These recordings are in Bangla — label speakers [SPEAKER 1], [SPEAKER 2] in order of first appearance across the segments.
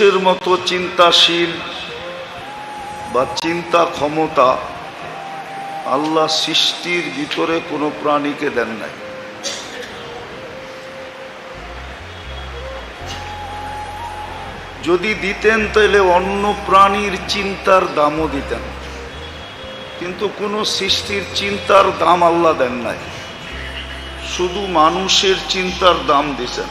[SPEAKER 1] মানুষের মতো চিন্তাশীল বা চিন্তা ক্ষমতা আল্লাহ সৃষ্টির ভিতরে কোনো প্রাণীকে দেন নাই। যদি দিতেন তাহলে অন্য প্রাণীর চিন্তার দামও দিতেন, কিন্তু কোনো সৃষ্টির চিন্তার দাম আল্লাহ দেন নাই। শুধু মানুষের চিন্তার দাম দিছেন।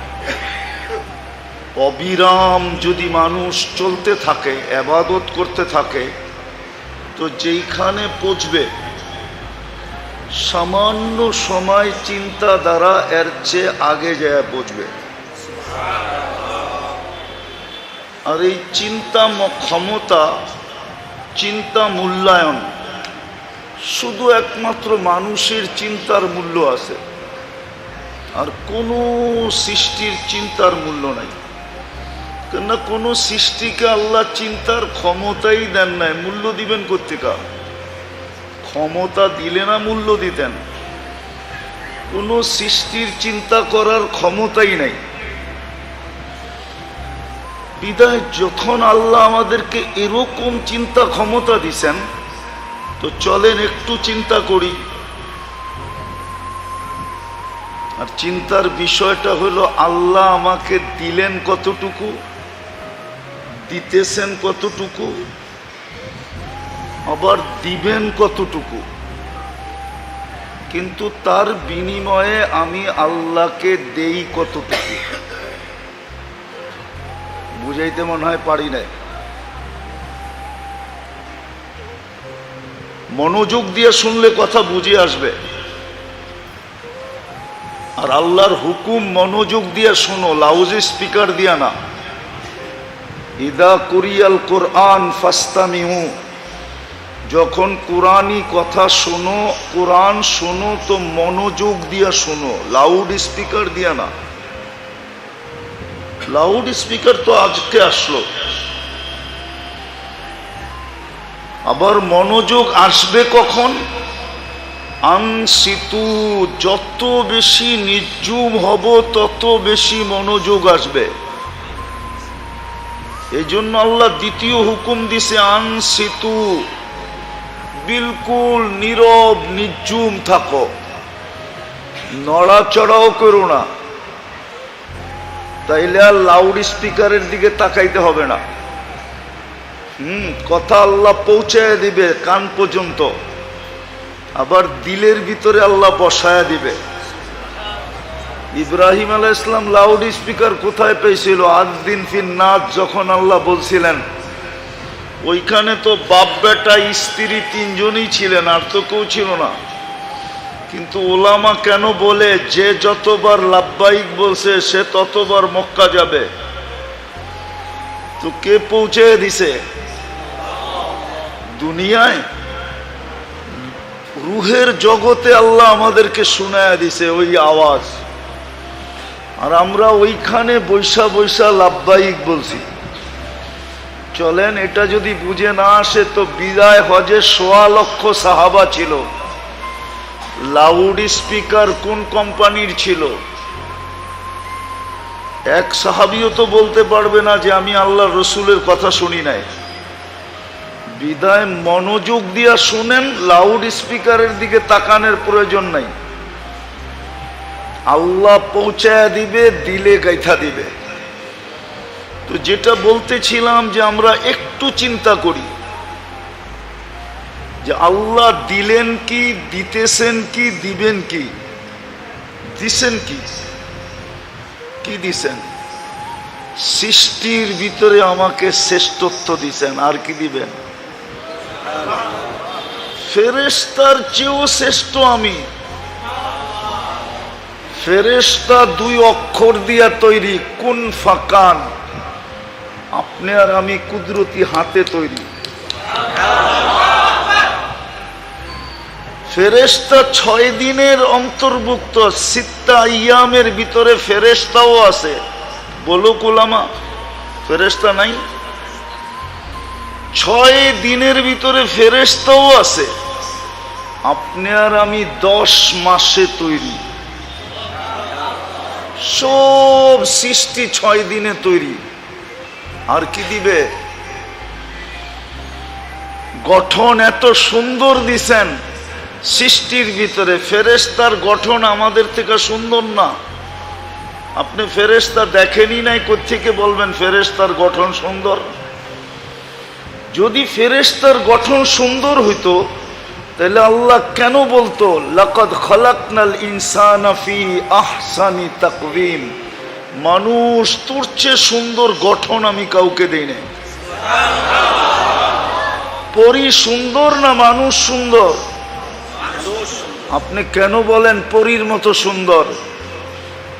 [SPEAKER 1] অবিরাম যদি মানুষ চলতে থাকে, আবাদত করতে থাকে, তো যেইখানে পৌঁছবে, সামান্য সময় চিন্তা দ্বারা এর চেয়ে আগে যায় পৌঁছবে। আর এই চিন্তা ক্ষমতা, চিন্তা মূল্যায়ন, শুধু একমাত্র মানুষের চিন্তার মূল্য আছে। আর কোনো সৃষ্টির চিন্তার মূল্য নাই। কেননা কোনো সৃষ্টিকে আল্লাহ চিন্তার ক্ষমতাই দেন নাই, মূল্য দিবেন কর্তিকা ক্ষমতা দিলে না মূল্য দিতেন। কোনো সৃষ্টির চিন্তা করার ক্ষমতাই নাই। বিদায়, যখন আল্লাহ আমাদেরকে এরকম চিন্তা ক্ষমতা দিছেন, তো চলেন একটু চিন্তা করি। আর চিন্তার বিষয়টা হলো, আল্লাহ আমাকে দিলেন কতটুকু? দিতেছেন কতটুকু? আবার দিবেন কতটুকু? কিন্তু তার বিনিময়ে আমি আল্লাহকে দেই কতটুকু? বুঝাইতে মনে হয় পারি নাই। মনোযোগ দিয়ে শুনলে কথা বুঝে আসবে। আর আল্লাহর হুকুম মনোযোগ দিয়ে শোনো লাউজ স্পিকার দিয়া না। ইদা কুরিয়াল কোরআন ফাস্তামিউ। যখন কোরআনই কথা শোনো, কোরআন শোনো তো মনোযোগ দিয়া শোনো লাউড স্পিকার দিয়া না। লাউড স্পিকার তো আজকে আসলো। আবার মনোযোগ আসবে কখন? আনসিতু, যত বেশি নির্জুম হব, তত বেশি মনোযোগ আসবে। এই জন্য আল্লাহ দ্বিতীয় হুকুম দিছে, আনসিতু, বিলকুল নীরব, নির্জুম থাকো। নড়াচড়াও করো না। তাইলে আর লাউড স্পিকারের দিকে তাকাইতে হবে না। হুম, কথা আল্লাহ পৌঁছায় দিবে কান পর্যন্ত। আবার দিলের ভিতরে আল্লাহ বসায়া দিবে। ইব্রাহিম আলাহ ইসলাম লাউড স্পিকার কোথায় পেয়েছিল? আজ দিন ফির নাচ যখন আল্লাহ বলছিলেন, ওইখানে তো বাপ বেটা, স্ত্রী তিনজনই ছিলেন, আর তো কেউ ছিল না। কিন্তু ওলামা কেন বলে, যে যতবার লাভবাহিক বলছে, সে ততবার মক্কা যাবে? তো কে পৌঁছে দিছে? দুনিয়ায় রুহের জগতে আল্লাহ আমাদেরকে শোনায় দিছে ওই আওয়াজ। আর আমরা ওইখানে বৈশা বৈশা লাভবাহিক বলছি। চলেন, এটা যদি বুঝে না আসে তো বিদায় হজে সোয়া লক্ষ সাহাবা ছিল। লাউড স্পিকার কোন কোম্পানির ছিল? এক সাহাবিও তো বলতে পারবে না যে আমি আল্লাহ রসুলের কথা শুনি নাই। বিদায় মনোযোগ দিয়া শুনেন, লাউড স্পিকারের দিকে তাকানের প্রয়োজন নাই। আল্লাহ পৌঁছায় দিবে, দিলে গাইথা দিবে। তো যেটা বলতেছিলাম যে আমরা একটু চিন্তা করি। যে আল্লাহ দিলেন কি, দিতেছেন কি, দিবেন কি? দিছেন কি? কি দিছেন? সৃষ্টির ভিতরে আমাকে শ্রেষ্ঠত্ব দিছেন, আর কি দিবেন? ফেরেস্তার চেয়েও শ্রেষ্ঠ আমি। ফেরেস্তা দুই অক্ষর দিয়া তৈরি, কোন ফাকান। আপনি আর আমি কুদরতি হাতে তৈরি। ফেরেস্তা ছয় দিনের অন্তর্ভুক্ত, সিত্তা ইয়ামের ভিতরে ফেরেস্তাও আছে। বলো কোলামা ফেরেস্তা নাই? ছয় দিনের ভিতরে ফেরেস্তাও আছে। আপনি আর আমি দশ মাসে তৈরি। সব সৃষ্টি ছয় দিনে তৈরি। আর কি দিবে? গঠন এত সুন্দর দিছেন, সৃষ্টির ভিতরে ফেরেস্তার গঠন আমাদের থেকে সুন্দর না। আপনি ফেরেস্তা দেখেনি নাই কোথেকে বলবেন ফেরেস্তার গঠন সুন্দর? যদি ফেরেস্তার গঠন সুন্দর হইতো তাহলে আল্লাহ কেন বলতো, লাকাদ খলাকনাল তাকওয়িম মানুষ তোর চেয়ে সুন্দর গঠন আমি কাউকে দেই নাই। পরি সুন্দর না মানুষ সুন্দর? আপনি কেন বলেন পরীর মতো সুন্দর?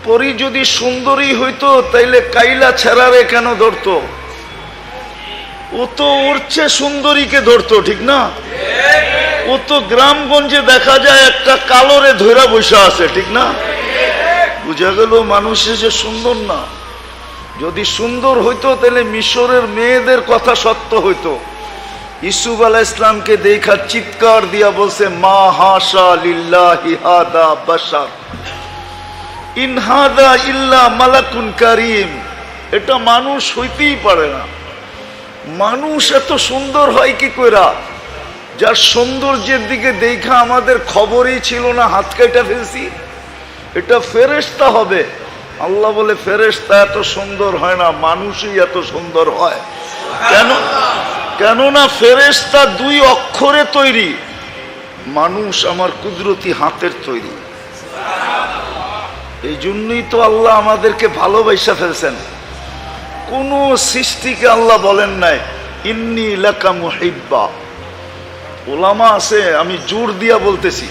[SPEAKER 1] পরি যদি সুন্দরী হইতো, তাইলে কাইলা ছেড়ারে কেন ধরতো? ও তো ওর চেয়ে সুন্দরীকে ধরতো, ঠিক না? ও তো গ্রামগঞ্জে দেখা যায় একটা কালোরে ধৈরা বসে আছে, ঠিক না? বুঝা গেল মানুষের যে সুন্দর না। যদি সুন্দর হইতো, তাহলে মিশরের মেয়েদের কথা সত্য হইতো। ইসুফ আলাহ ইসলামকে দেখা চিৎকার দিয়া বলছে, মা হাসা লিল্লাহি ইনহাদা ইল্লা মালাকুন কারিম। এটা মানুষ হইতেই পারে না। মানুষ এত সুন্দর হয় কি কইরা? যার সৌন্দর্যের দিকে দেখা আমাদের খবরই ছিল না, হাত কাটা ফেলছি। এটা ফেরেস্তা হবে। আল্লাহ বলে ফেরেস্তা এত সুন্দর হয় না, মানুষই এত সুন্দর হয়। কেন? কেননা ফেরেস্তা দুই অক্ষরে তৈরি। মানুষ আমার কুদরতি হাতের তৈরি। এই জন্যই তো আল্লাহ আমাদেরকে ভালোবাসা ফেলছেন। কোন সৃষ্টিকে আল্লাহ বলেন নাই, ইন্নি লেখা মুহিব্বা। ওলামা আছে, আমি জোর দিয়া বলতেছি।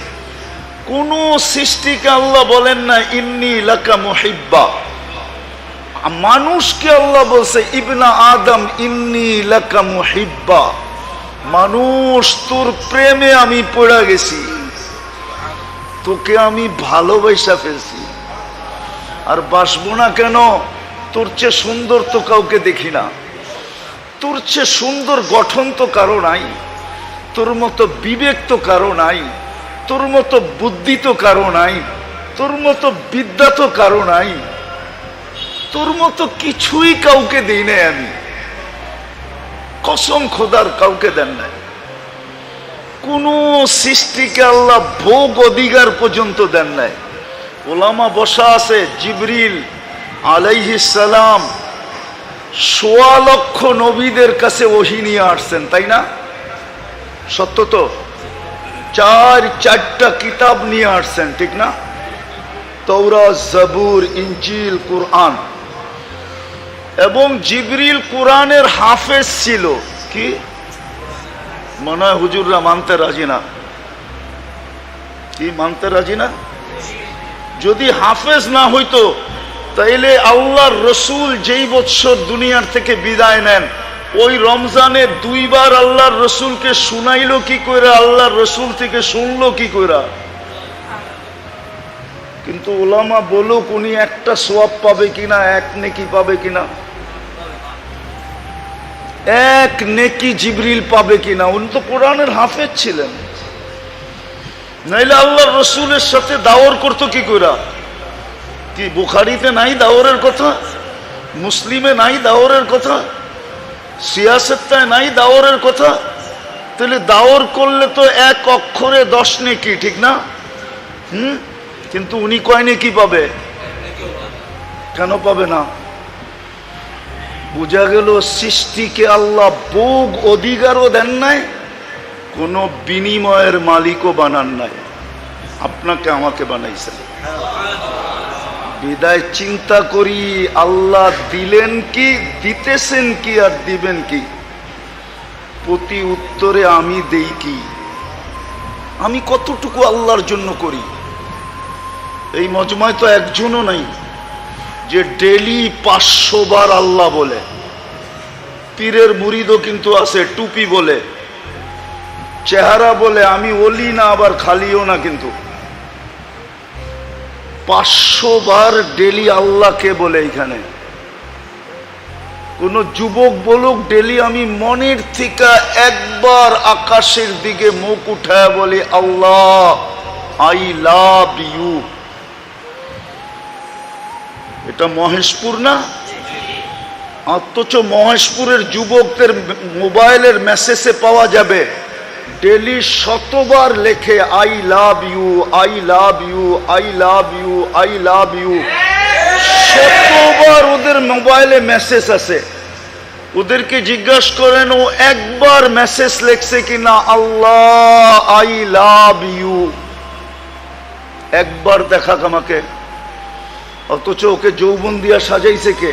[SPEAKER 1] কোন সৃষ্টিকে আল্লাহ বলেন না, ইন্নি লেখা মুহিব্বা। মানুষকে আল্লাহ বলছে, ইবনা আদম, ইন্নি লেখা মুহিব্বা। মানুষ, তোর প্রেমে আমি পড়া গেছি। তোকে আমি ভালোবাসা ফেলছি। আর বাসবো না কেন? তোর চেয়ে সুন্দর তো কাউকে দেখি না। তোর চেয়ে সুন্দর গঠন তো কারও নাই। তোর মতো বিবেক তো কারও নাই, তোর মতো বুদ্ধি তো কারও নাই, তোর মতো বিদ্যা তো কারও নাই, তোর মতো কিছুই কাউকে দিই নাই আমি। কসম খোদার কাউকে দেন নাই। কোন সৃষ্টিকে আল্লাহ ভোগ অধিকার পর্যন্ত দেন নাই। ওলামা বসা আছে জিবরিল আলাইহিস সালাম সোয়া লক্ষ নবীদের কাছে ওহি নিয়ে আসছেন, তাই না? সত্য তো? চার, চারটা কিতাব নিয়ে আসছেন, ঠিক না? তৌরা জবুর ইঞ্জিল কুরআন। এবং জিবরিল কোরআনের হাফেজ ছিল। কি? মনে হয় হুজুররা মানতে রাজি না। কি, মানতে রাজি না? যদি হাফেজ না হইতো, তাইলে আল্লাহর রসুল যেই বৎসর দুনিয়ার থেকে বিদায় নেন ওই রমজানে দুইবার আল্লাহর রসুলকে শুনাইলো কি কইরা? আল্লাহর রসুল থেকে শুনলো কি কইরা? কিন্তু ওলামা বলুক, উনি একটা সোয়াব পাবে কিনা, এক নেকি পাবে কিনা? এক নেকি জিবরিল পাবে কিনা? উনি তো কোরআনের হাফেজ ছিলেন। নাইলে আল্লাহর রসুলের সাথে দাওয়ার করতো কি কইরা? কি, বুখারিতে নাই দাওরের কথা? মুসলিমে নাই দাওরের কথা? সিয়াসত্তায় নাই, দাওরের কথা? তাহলে দাওর করলে তো এক অক্ষরে দশ নেকি, ঠিক না? হুম? কিন্তু উনি কয় নেকি পাবে? কেন পাবে না? বোঝা গেল সৃষ্টিকে আল্লাহ ভোগ অধিকারও দেন নাই, কোনো বিনিময়ের মালিকও বানান নাই। আপনাকে আমাকে বানাইছেন। বিদায় চিন্তা করি, আল্লাহ দিলেন কি, দিতেছেন কি আর দিবেন কি? প্রতি উত্তরে আমি দেই কি? আমি কতটুকু আল্লাহর জন্য করি? এই মজমায় তো একজনও নাই, যে ডেলি পাঁচশো বার আল্লাহ বলে। পীরের মুরিদও কিন্তু আছে, টুপি বলে। চেহারা বলে, আমি অলি না, আবার খালিও না কিন্তু। পাঁচশো বার ডেলি আল্লাহকে বলে এখানে। কোন যুবক বলুক, ডেলি আমি মনের থেকে একবার আকাশের দিকে মুখ উঠায় বলি, আল্লাহ, আই লাভ ইউ। এটা মহেশপুর না? অথচ মহেশপুরের যুবকদের মোবাইলের মেসেজে পাওয়া যাবে। ডেলি শতবার লেখে, I love you, I love you, I love you, I love you. শতবার ওদের মোবাইলে মেসেজ আছে ওদেরকে জিজ্ঞাসা করেন, ও একবার মেসেজ লেখছে কিনা? Allah, I love you. একবার দেখাক আমাকে। অথচ ওকে যৌবন দিয়া সাজাইছে কে?